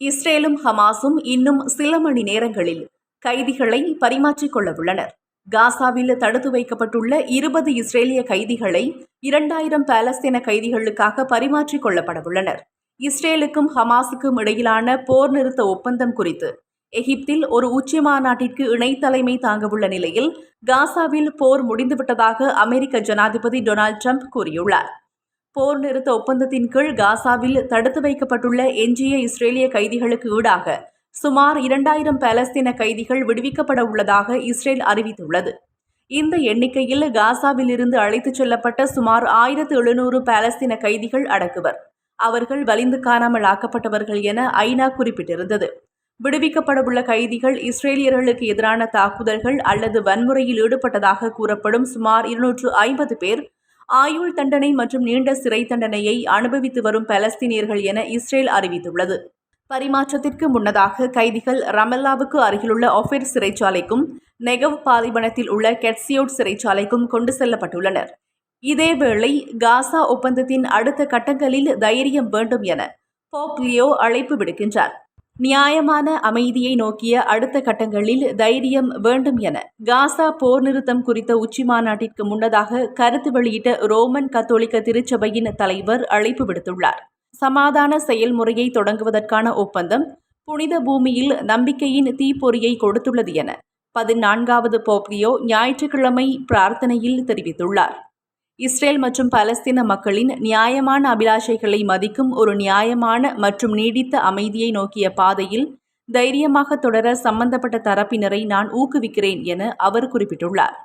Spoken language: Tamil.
இஸ்ரேலும் ஹமாஸும் இன்னும் சில மணி நேரங்களில் கைதிகளை பரிமாற்றிக்கொள்ள உள்ளனர் காசாவில் தடுத்து வைக்கப்பட்டுள்ள இருபது இஸ்ரேலிய கைதிகளை இரண்டாயிரம் பாலஸ்தீன கைதிகளுக்காக பரிமாற்றிக் கொள்ளப்பட உள்ளனர் இஸ்ரேலுக்கும் ஹமாஸுக்கும் இடையிலான போர் நிறுத்த ஒப்பந்தம் குறித்து எகிப்தில் ஒரு உச்சி மாநாட்டிற்கு இணைத்தலைமை தாங்கவுள்ள நிலையில் காசாவில் போர் முடிந்துவிட்டதாக அமெரிக்க ஜனாதிபதி டொனால்ட் ட்ரம்ப் கூறியுள்ளார். போர் நிறுத்த ஒப்பந்தத்தின் கீழ் காசாவில் தடுத்து வைக்கப்பட்டுள்ள எஞ்சிய இஸ்ரேலிய கைதிகளுக்கு ஈடாக சுமார் இரண்டாயிரம் பாலஸ்தீன கைதிகள் விடுவிக்கப்பட உள்ளதாக இஸ்ரேல் அறிவித்துள்ளது. இந்த எண்ணிக்கையில் காசாவில் இருந்து அழைத்துச் செல்லப்பட்ட சுமார் ஆயிரத்து எழுநூறு பாலஸ்தீன கைதிகள் அடக்குவர். அவர்கள் வலிந்து காணாமல் ஆக்கப்பட்டவர்கள் என ஐநா குறிப்பிட்டிருந்தது. விடுவிக்கப்படவுள்ள கைதிகள் இஸ்ரேலியர்களுக்கு எதிரான தாக்குதல்கள் அல்லது வன்முறையில் ஈடுபட்டதாக கூறப்படும் சுமார் இருநூற்று ஐம்பது பேர் ஆயுள் தண்டனை மற்றும் நீண்ட சிறை தண்டனையை அனுபவித்து வரும் பலஸ்தீனியர்கள் என இஸ்ரேல் அறிவித்துள்ளது. பரிமாற்றத்திற்கு முன்னதாக கைதிகள் ரமல்லாவுக்கு அருகிலுள்ள ஒஃபிர் சிறைச்சாலைக்கும் நெகவ் பாலைவனத்தில் உள்ள கெட்சியோட் சிறைச்சாலைக்கும் கொண்டு செல்லப்பட்டுள்ளனர். இதேவேளை காசா ஒப்பந்தத்தின் அடுத்த கட்டங்களில் தைரியம் வேண்டும் என போப்லியோ அழைப்பு விடுக்கின்றார். நியாயமான அமைதியை நோக்கிய அடுத்த கட்டங்களில் தைரியம் வேண்டும் என காசா போர் நிறுத்தம் குறித்த உச்சி மாநாட்டிற்கு முன்னதாக கருத்து வெளியிட்ட ரோமன் கத்தோலிக்க திருச்சபையின் தலைவர் அழைப்பு விடுத்துள்ளார். சமாதான செயல்முறையை தொடங்குவதற்கான ஒப்பந்தம் புனித பூமியில் நம்பிக்கையின் தீப்பொறியை கொடுத்துள்ளது என பதினான்காவது போப்லியோ ஞாயிற்றுக்கிழமை பிரார்த்தனையில் தெரிவித்துள்ளார். இஸ்ரேல் மற்றும் பலஸ்தீன மக்களின் நியாயமான அபிலாஷைகளை மதிக்கும் ஒரு நியாயமான மற்றும் நீடித்த அமைதியை நோக்கிய பாதையில் தைரியமாக தொடர சம்பந்தப்பட்ட தரப்பினரை நான் ஊக்குவிக்கிறேன் என அவர் குறிப்பிட்டுள்ளார்.